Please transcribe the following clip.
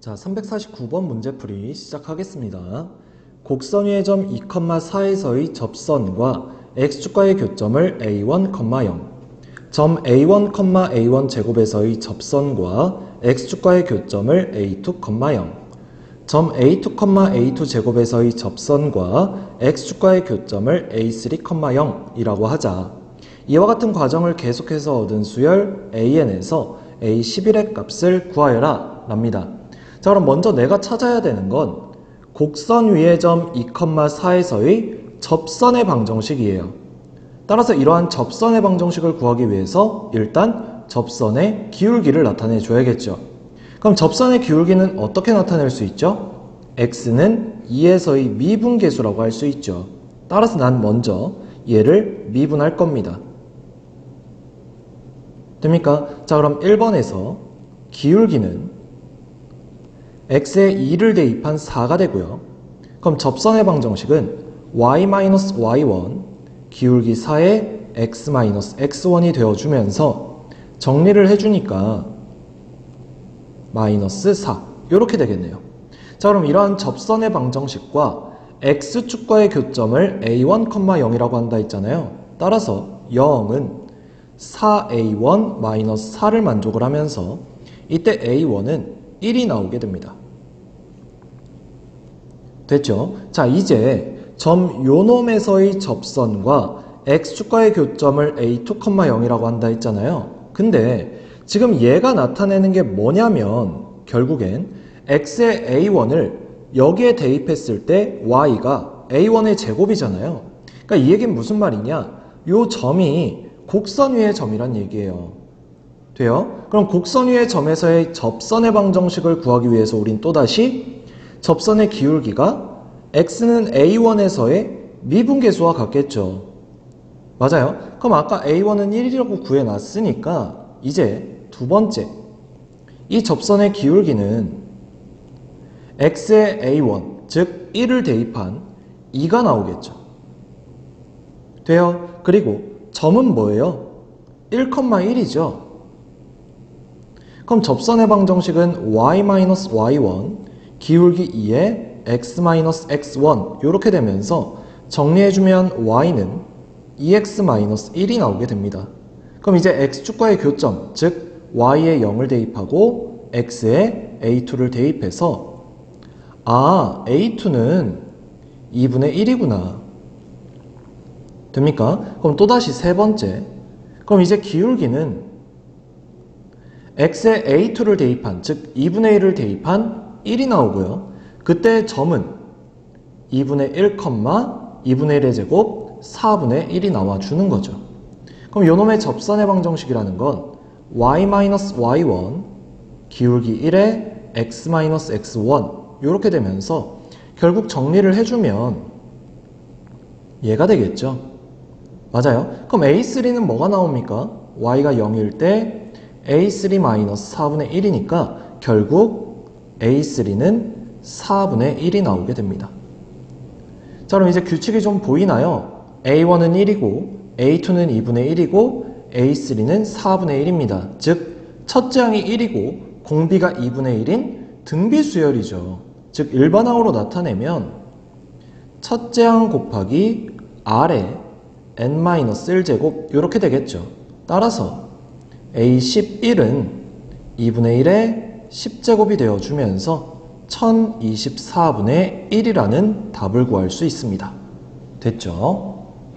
자, 349번 문제풀이 시작하겠습니다. 곡선 위의 점 2,4에서의 접선과 x축과의 교점을 a1, 0, 점 a1, a1 제곱에서의 접선과 x축과의 교점을 a2, 0, 점 a2, a2 제곱에서의 접선과 x축과의 교점을 a3, 0이라고 하자. 이와 같은 과정을 계속해서 얻은 수열 an에서 a11의 값을 구하여라 랍니다. 자 그럼 먼저 내가 찾아야 되는 건 곡선 위의 점 2,4에서의 접선의 방정식이에요. 따라서 이러한 접선의 방정식을 구하기 위해서 일단 접선의 기울기를 나타내 줘야겠죠. 그럼 접선의 기울기는 어떻게 나타낼 수 있죠? x는 2에서의 미분계수라고 할 수 있죠. 따라서 난 먼저 얘를 미분할 겁니다. 됩니까? 자, 그럼 1번에서 기울기는 x에 2를 대입한 4가 되고요. 그럼 접선의 방정식은 y-y1 기울기 4에 x-x1이 되어주면서 정리를 해주니까 마이너스 4 이렇게 되겠네요. 자 그럼 이러한 접선의 방정식과 x축과의 교점을 a1, 0이라고 한다 했잖아요. 따라서 0은 4a1 마이너스 4를 만족을 하면서 이때 a1은 1이 나오게 됩니다. 됐죠? 자 이제 점 요놈에서의 접선과 x축과의 교점을 a2, 0이라고 한다 했잖아요. 근데 지금 얘가 나타내는 게 뭐냐면 결국엔 x의 a1을 여기에 대입했을 때 y가 a1의 제곱이잖아요. 그러니까 이 얘기는 무슨 말이냐? 요 점이 곡선 위의 점이란 얘기예요. 돼요? 그럼 곡선 위의 점에서의 접선의 방정식을 구하기 위해서 우린 또다시 접선의 기울기가 x는 a1에서의 미분계수와 같겠죠. 맞아요? 그럼 아까 a1은 1이라고 구해놨으니까 이제 두 번째 이 접선의 기울기는 x의 a1 즉 1을 대입한 2가 나오겠죠. 돼요? 그리고 점은 뭐예요? 1,1이죠. 그럼 접선의 방정식은 y-y1 기울기 2에 x-x1 이렇게 되면서 정리해주면 y는 2x-1이 나오게 됩니다. 그럼 이제 x축과의 교점, 즉 y에 0을 대입하고 x에 a2를 대입해서 아, a2는 2분의 1이구나. 됩니까? 그럼 또다시 세 번째. 그럼 이제 기울기는 x에 a2를 대입한, 즉 2분의 1을 대입한 1이 나오고요. 그때 점은 2분의 1, 2분의 1의 제곱 4분의 1이 나와주는 거죠. 그럼 요놈의 접선의 방정식이라는 건 y-y1 기울기 1에 x-x1 이렇게 되면서 결국 정리를 해주면 얘가 되겠죠. 맞아요. 그럼 a3는 뭐가 나옵니까? y가 0일 때 a3-4분의 1이니까 결국 a3는 4분의 1이 나오게 됩니다. 자, 그럼 이제 규칙이 좀 보이나요? A1은 1이고, A2는 2분의 1이고, A3는 4분의 1입니다. 즉, 첫째 항이 1이고, 공비가 2분의 1인 등비수열이죠. 즉, 일반항으로 나타내면, 첫째 항 곱하기 R의 n-1제곱, 이렇게 되겠죠. 따라서, A11은 2분의 1의 10제곱이 되어주면서, 1024분의 1이라는 답을 구할 수 있습니다. 됐죠?